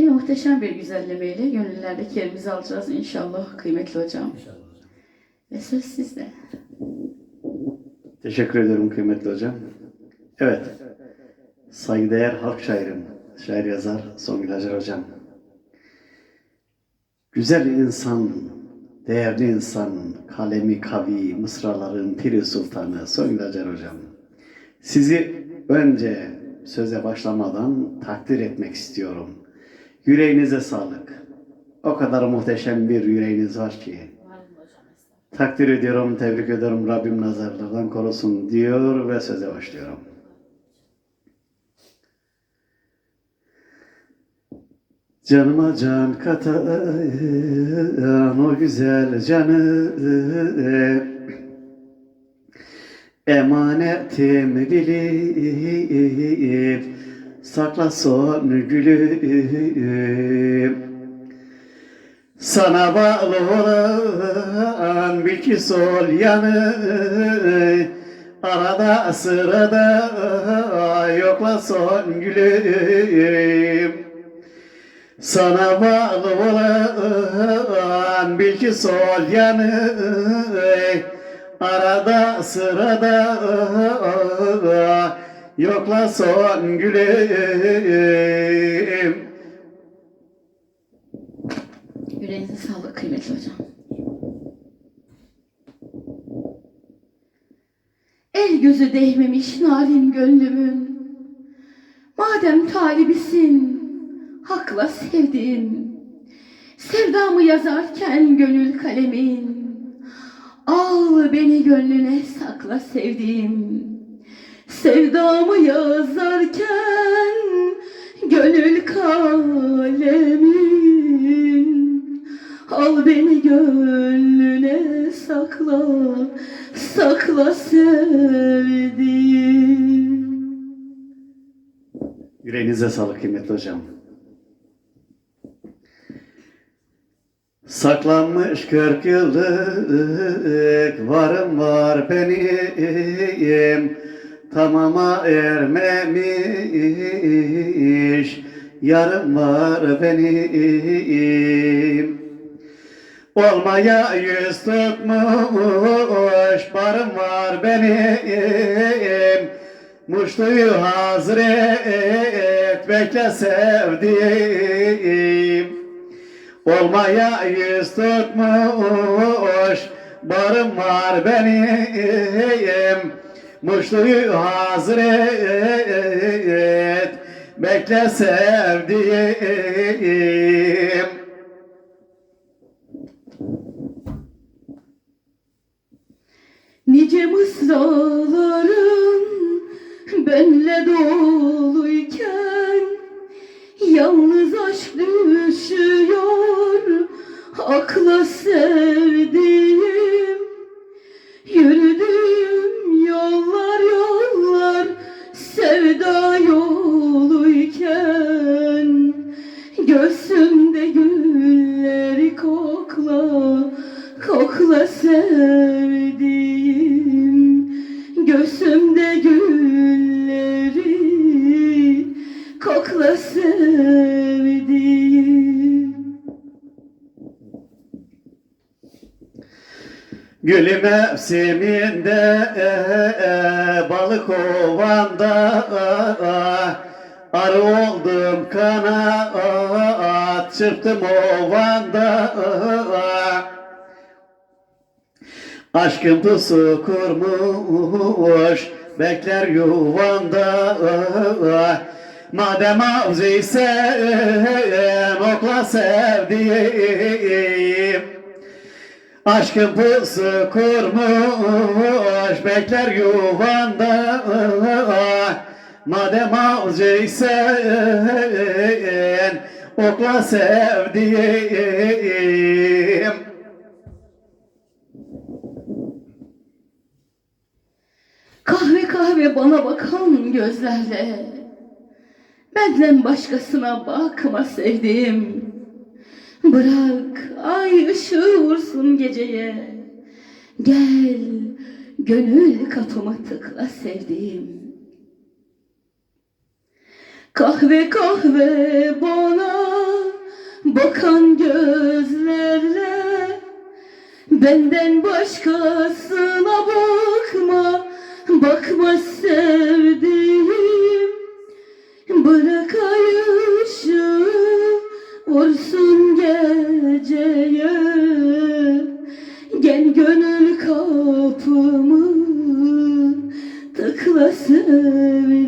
Yine muhteşem bir güzellemeyle gönüllerdeki yerimizi alacağız inşallah kıymetli hocam. İnşallah hocam. Ve söz sizde. Teşekkür ederim kıymetli hocam. Evet, saygıdeğer halk şairim, şair yazar Songül Hacer hocam. Güzel insan, değerli insan, kalemi kavi, mısraların piri sultanı Songül Hacer hocam. Sizi önce söze başlamadan takdir etmek istiyorum. Yüreğinize sağlık. O kadar muhteşem bir yüreğiniz var ki. Takdir ediyorum, tebrik ediyorum. Rabbim nazarlardan korusun diyor ve söze başlıyorum. Canıma can katan o güzel canı Emanetim bilip sakla son gülüm. Sana bağlı olan bir sol yanı. Arada sırada yokla son gülüm. Sana bağlı olan bir ki sol yanı. Arada sırada yokla son gülüm Yüreğinize sağlık kıymetli hocam. El gözü değmemiş narin gönlümün. Madem talibisin, hakla sevdim. Sevdamı yazarken gönül kalemin. Al beni gönlüne sakla sevdiğim. Sevdamı yazarken gönül kalemin. Al beni gönlüne sakla, sakla sevdiğim. Yüreğinize sağlık kıymetli hocam. Saklanmış kırk yıllık varım var benim Tamama ermemiş. Yarım var benim. Olmaya yüz tutmuş barım var benim. Muştuyu hazır et bekle sevdiğim. Olmaya yüz tutmuş barım var benim Muştuyu hazır et bekle sevdiğim. Nice mısraların Göğsümde gülleri kokla, kokla sevdiğim. Göğsümde gülleri kokla sevdiğim. Gülü mevsiminde balık ovanda arı oldum kanat çırptım ovanda. Aşkın pusu kurmuş bekler yuvanda. Madem avzıysen okla sevdiğim. Aşkın pusu kurmuş bekler yuvanda Madem avcıysen okla sevdiğim. Kahve kahve bana bakan gözlerle Benden başkasına bakma sevdiğim. Bırak ay ışığı vursun geceye. Gel gönül kapıma tıkla sevdiğim Kahve kahve bana bakan gözlerle. Benden başkasına bakma, bakma sevdiğim. Bırak ay ışığı vursun geceye. Gel gönül kapımı tıkla sevdiğim